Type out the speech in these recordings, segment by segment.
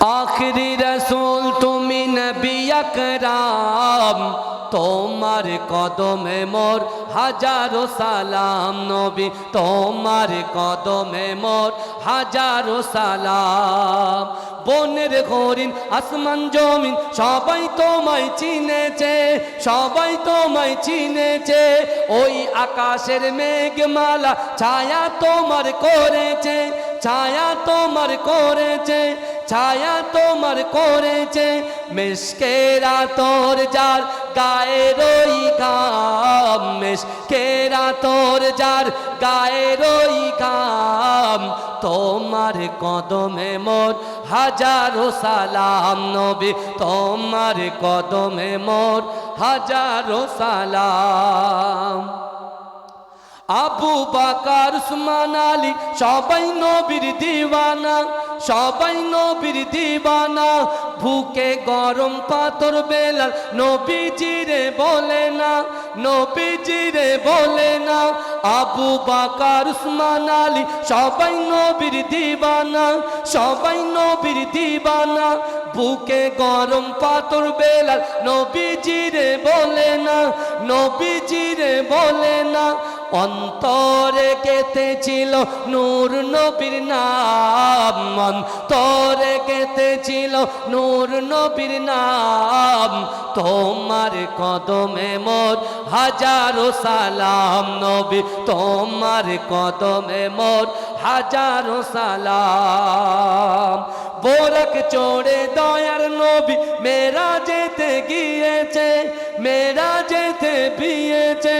আখরি রসুল, তুমি নবী আকরাম। তোমার কদমে মোর হাজারো সালাম নবী। তোমার কদমে মোর হাজারো সালাম। বনের হরিণ, আসমান জমিন, সবাই তোমায় চিনেছে, সবাই তোমায় চিনেছে। ওই আকাশের মেঘমালা, ছায়া তোমার করেছে, ছায়া তোমার করেছে। ছায়া তোমার করেছে মেশকেরা তোর যার গায়ের ওই গাম মেশকেরা তোর যার গায়ের ওই গাম তোমার কদমে মোর হাজারো সালাম, নবী, তোমার কদমে মোর হাজারো সালাম। আবু বাকার, উসমান আলী, সবাই নবীর দিওয়ানা। সবাই নবীর দিওয়ানা ভুকে গরম পাথর বেলাল নবীজিরে বলে না নবীজিরে বলে না, আবু বাকার, উসমান আলী, সবাই নবীর দিওয়ানা সবাই নবীর দিওয়ানা বুকে গরম পাথর বেলাল নবীজিরে বলে না নবীজিরে বলে না অন্তরে কেতেছিল নূর নবীর নাম, অন্তরে কেতেছিল নূর নবীর নাম। তোমার কদমে মোর হাজারো সালাম নবী, তোমার কদমে মোর হাজারো সালাম। বোরক চড়ে দয়ার নবী মেরা যেতে গিয়েছে মেরা যেতে বিয়েছে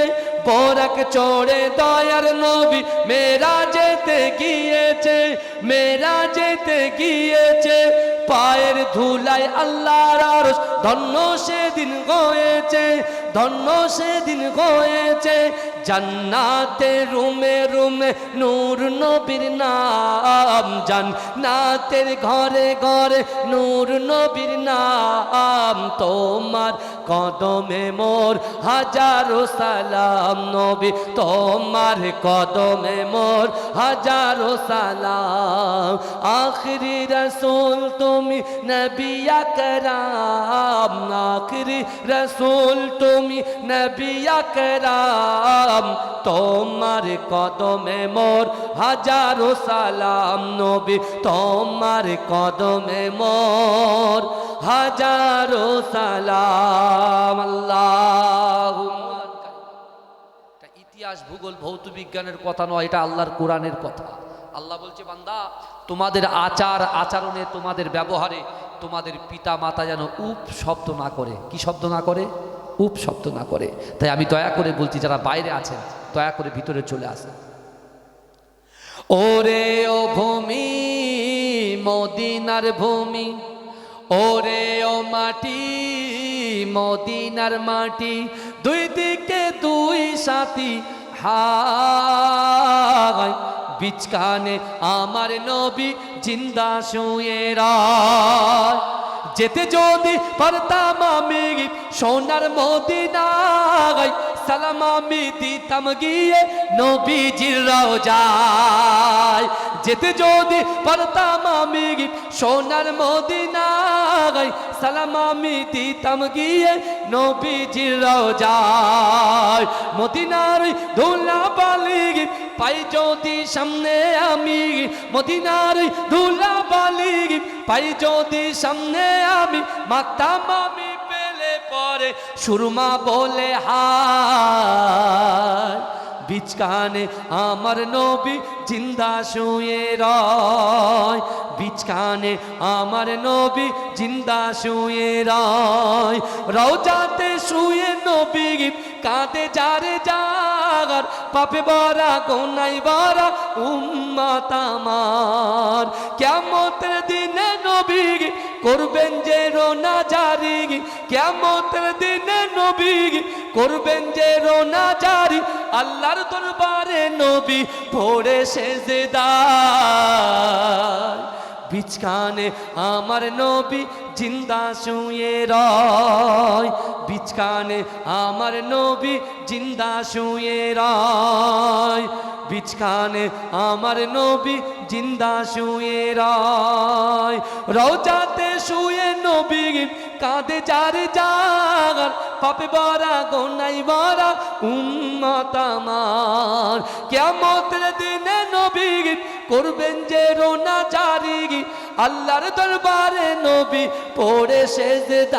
বোরক চড়ে দয়ার নবী মেরা যেতে গিয়েছে, মেরা যেতে গিয়েছে। পায়ের ধুলায় আল্লাহর আরশ, ধন্য সেদিন হয়েছে, ধন্য সেদিন হয়েছে। জান্নাতে রুমে রুমে নূর নবীর নাম, জান্নাতের ঘরে ঘরে নূর নবীর নাম। তোমার কদমে মোর হাজারো সালাম নবী, তোমার কদমে মোর হাজারো সালাম। আখরি রসুল, তুমি নবিয়া আকরাম। আখরি রসুল, তুমি নবিয়া করাম তোমার কদমে মোর হাজারো সালাম নবী, তোমার কদমে মোর হাজারো সালাম আল্লাহ ইতিহাস, ভূগোল, ভৌত বিজ্ঞানের কথা নয়, এটা আল্লাহর কোরআনের কথা। আল্লাহ বলছে, বান্দা, তোমাদের আচার, আচরণে, তোমাদের ব্যবহারে, তোমাদের পিতা মাতা যেন উপ শব্দ না করে। কি শব্দ না করে? উপ শব্দ না করে। তাই আমি দয়া করে বলছি, যারা বাইরে আছেন, দয়া করে ভিতরে চলে আসেন। ওরে ও ভূমি, মদিনার ভূমি ওরে ও মাটি, মদিনার মাটি, দুই দিকে দুই সাথী হাই বিচকানে আমার নবী জিন্দা শুয়ে রায়। যেতে যদি পারতাম আমি সোনার মদিনায় সালাম আমি দিতাম গিয়ে নবীজির রওজায়। যেতে যদি পারতাম আমি সোনার মদিনায় সালাম আমি দিতাম গিয়ে নবীজির রওজায়। মদিনার ধুলা বালি পাই যদি সামনে আমি মদিনার ধুলা বালি পাই যদি সামনে আমি মাতাম আমি পরে সুরমা বলে, হায় বিচকানে আমার নবী জিন্দা শুয়ে রয়। বিচকানে আমার নবী জিন্দা শুয়ে রয়। রওজাতে শুয়ে নবী কাঁদে যারে জাগার, পাপে বরা গোনাই বরা উম্মাত আমার। কেমতের দিনে নবী করবেন যে রোনা জারি কেমতের দিনে নবী, করবেন যে রোনা জারি আল্লাহর দরবারে নবী ভোরে সেজেদার বিচকানে আমার নবী জিন্দা শুয়ে রয়। বিচকানে আমার নবী জিন্দা শুয়ে রয়। বিচকানে আমার নবী জিন্দা শুয়ে রয়। রওজাতে শুয়ে নবী কাঁদে যার যার পাপে বরা গোনাই বরা উম্মত আমার। কেমতের দিনে নবী করবেন যে রোনা জারি। আল্লাহর দরবারে নবী পড়ে সেজদার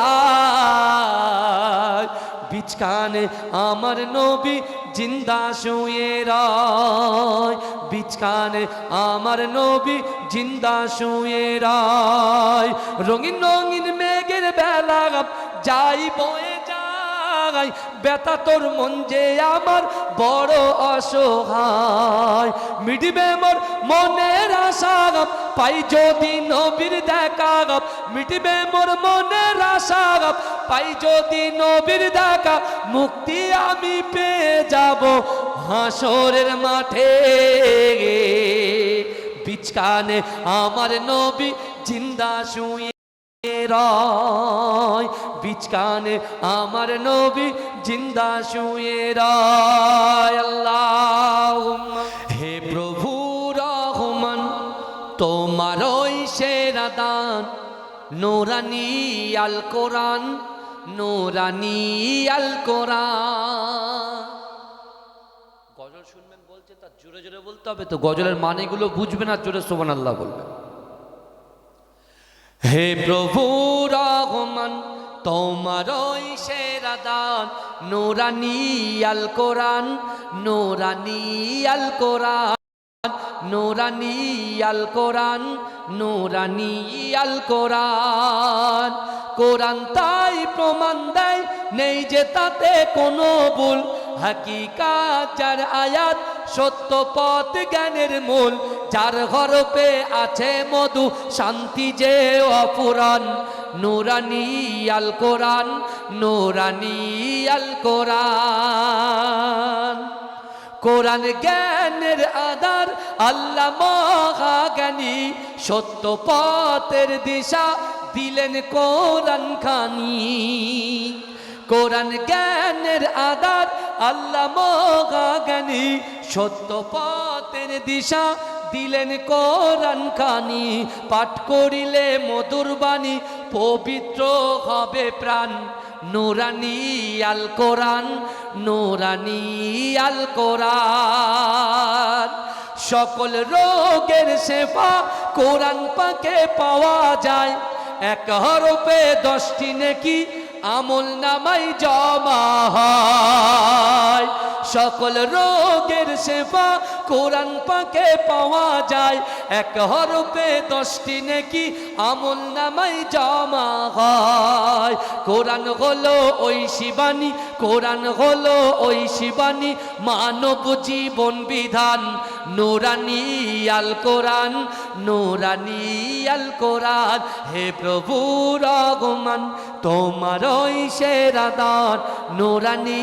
বিচকানে আমার নবী জিন্দা শুয়ে রয়। বিচকানে আমার নবী জিন্দা শুয়ে রয়। রঙিন রঙিন মেঘের বেলা যাই বয়ে যাই বেতা তোর মন যে আমার বড় অসহায়। মিটবে মোর মনের আশা পাই যদি নবীর দেখা মিটবে মোর মনের আশা পাই যদি নবীর দেখা, মুক্তি আমি পেয়ে যাব হাসরের মাঠে। বিচকানে আমার নবী জিন্দা শুয়ে রয়। বিচকানে আমার নবী জিন্দা শুয়ে আল্লাহ হে প্রভু রহমান, তোমার ওই সেরা দান, নোরানি আল কোরআন, নোরানি আল কোরআন। গজল শুনবেন বলছে তার জোরে জোরে বলতে হবে তো, গজলের মানেগুলো বুঝবেন আর জোরে সোমান আল্লাহ বলবেন হে প্রভু রহমান তোমার ওই সেরা দান, নোরানি আল কোরআন, নোরানি আল কোরআন, নোরানি আল কোরআন, নোরানি আল কোরআন। কোরআন তাই প্রমাণ দেয়, নেই যে তাতে কোনো ভুল। হাকিকাত যার আয়াত সত্য পথ জ্ঞানের মূল, যার হরপে আছে মধু, শান্তি যে অপুরাণ। নোরানি আল কোরআন, নোরানি আল কোরআন। কোরআন জ্ঞানের আধার, আল্লাহ মহাজ্ঞানী। সত্য পথের দিশা দিলেন কোরআন খানি কোরআন জ্ঞানের আধার আল্লাহ মহাজ্ঞানী সত্য পথের দিশা দিলেন কোরআন খানি। পাঠ করিলে মধুর বাণী, পবিত্র হবে প্রাণ। নোরানি আল কোরআন, নোরানি আল কোরআন। সকল রোগের সেবা কোরআন পাকে পাওয়া যায়। এক হরপে দশটি নেকি আমল নামাই জমা সকল রোগের সেবা কোরআন পাকে পাওয়া যায়। এক হরপে দশটি নেকি আমল নামাই জমা হয়। কোরআন হলো ওই শিবানী, কোরআন হলো ওই শিবানী, মানব জীবন বিধান। নোরানি আল কোরআন, নোরানি আল কোরআন। হে প্রভু রঘমান তোমার ওই সেরা দান। নোরানি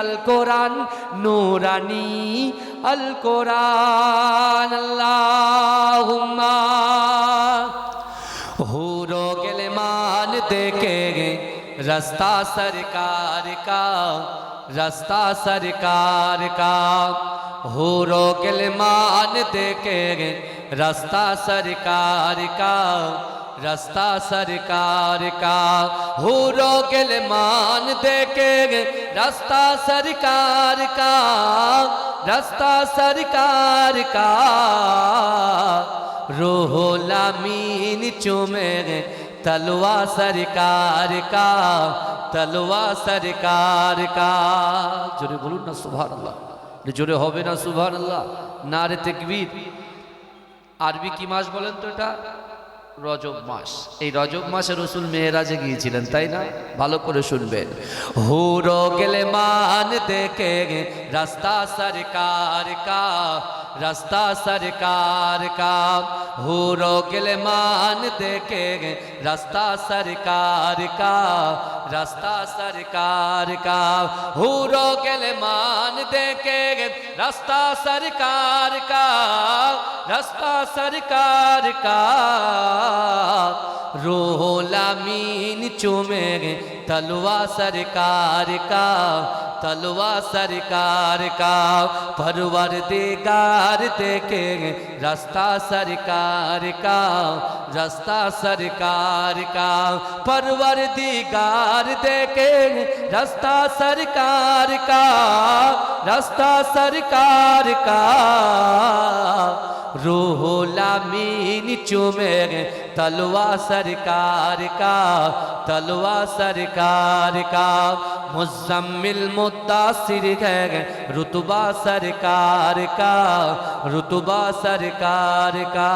আল কোরআন নুরানি আল কোরআন আল্লাহুম্মা। হুরো গেলে মান দেখে রাস্তা সরকার কা, রাস্তা সরকার কা। হুরো গেলে মান দেখে রাস্তা সরকার কা। رستہ سرکار کا ہورو گلمان دیکھیں گے رستہ سرکار کا، رستہ سرکار کا۔ روح لامین چومے گے سرکار کا تلوا سرکار کا۔ جرے بولو نا، سبحان اللہ۔ جرے ہوئے نا، سبحان اللہ۔ نعرے تکبیر۔ আরবি কি মাস বলেন তো এটা রজব মাস। এই রজব মাসে রসুল মেয়েরাজে গিয়েছিলেন, তাই না? ভালো করে শুনবেন। হুরো গেলে মান দেখে রাস্তা সরকার কা, রাস্তা সরকার কা। হুরো গেলে মান দেখে রাস্তা সরকার কা, রাস্তা সরকার কা। হুরো গেলে মান দেখে রাস্তা সরকার কা, রাস্তা সরকার কা। روحل مین چومے تلوا سرکار کا تلوا سرکار کا۔ پرور دیگار دیکھیں رستہ سرکار کا رستہ سرکار کا۔ پرور دیگار دیکھیں رستہ سرکار کا رستہ سرکار کا۔ روح الامین چومے تلوا سرکار کا تلوا سرکار کا مزمل متاثر ہے رتبہ سرکار کا رتبہ سرکار کا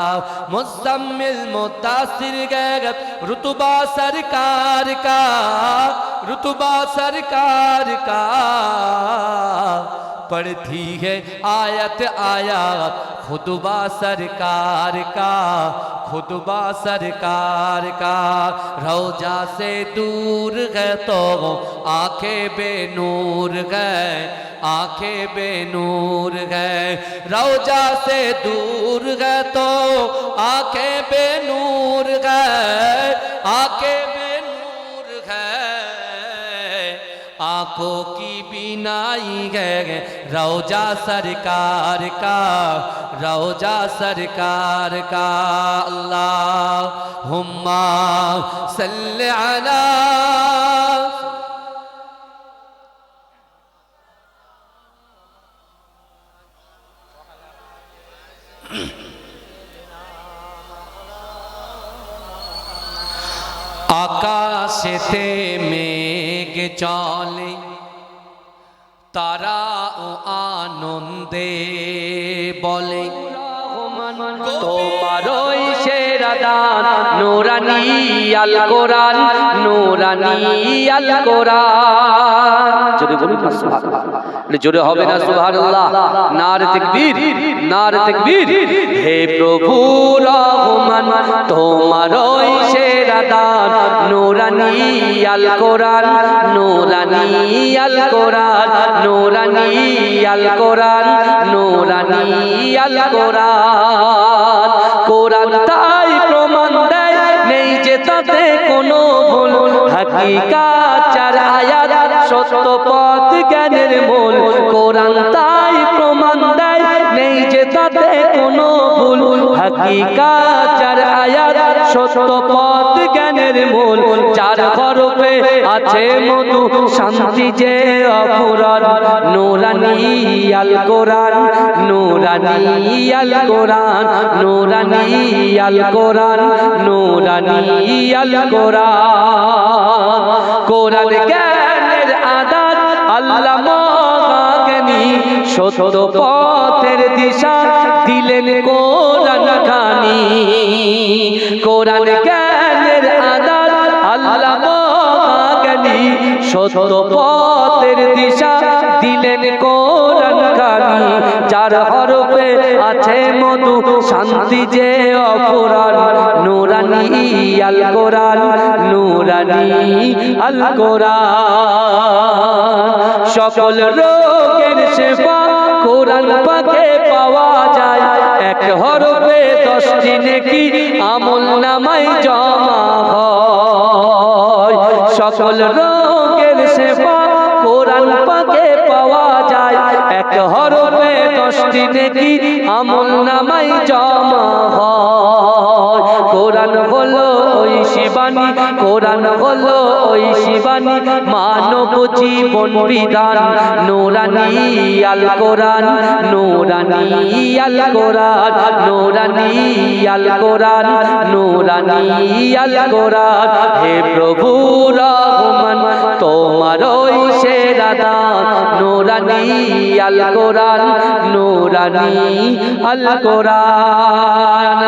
مزمل متاثر ہے رتبہ سرکار کا رتبہ سرکار کا پڑھتی ہے آیت آیات خطبہ سرکار کا، خطبہ سرکار کا۔ روجہ سے دور ہے تو آنکھیں بے نور ہے، آنکھیں بے نور گئے روجہ سے دور ہے تو آنکھیں بے نور ہے، آنکھیں بے نور ہے۔ آنکھوں کی مدینائی گئے روجا سرکار کا روجا سرکار کا اللہ ہما صلی علی আকাশেতে মেঘ চলে তারা ও আনন্দে বলে তোমারও দান নোরানি আল কোরআন, নোরানি আল কোরআন। জোরে হবে না সুবহানাল্লাহ? নারে তাকবীর নারে তাকবীর। হে প্রভু রহমান তোমারই সেরা দান, নোরানি আল কোরআন, নোরানি আল কোরআন, নোরানি আল কোরআন, নোরানি আল কোরআন। হাকিকাত চার আয়াত সত্য পথ জ্ঞানের মূল কোরআন তাই হাকিকাত চার আয়াত সত্য পথ জ্ঞানের মূল। চার হরফে আছে মধু, শান্তি যে অপুরান নুরানি আল কোরআন, নুরানি আল কোরআন, নুরানি আল কোরআন, নুরানি আল কোরআন। কোরআন জ্ঞানের আদান আল্লাহ সত্য দিশা দিলেন কোরআন খানি। কোরআন জ্ঞানের আদান আল্লাহ জ্ঞানী সত্য পথের দিশা। যার হরফে আছে মধু, শান্তি যে অপরাণ। নুরানি আল কোরআন, নুরানি আল কোরআন। সকল রোগের সেবা কোরআন পাকে পাওয়া যায়। এক হরফে দশটি নেকি আমল নামাই জমা হয়। সকল রোগের সেবা কোরআন পাকে পাওয়া যায়। এক হরফে দশটি নেকি আমল নামাই জমা হয়। কোরআন হলো ওই শিবানী, কোরআন হলো ওই শিবানী, মানব জীবন বিধান, নুরানি আল কোরআন, নুরানি আল কোরআন, নুরানি আল কোরআন, নুরানি আল কোরআন। হে প্রভু রহমান তোমার ওই সেরা দান নোরানি আল কোরআন নোরানি আল কোরআন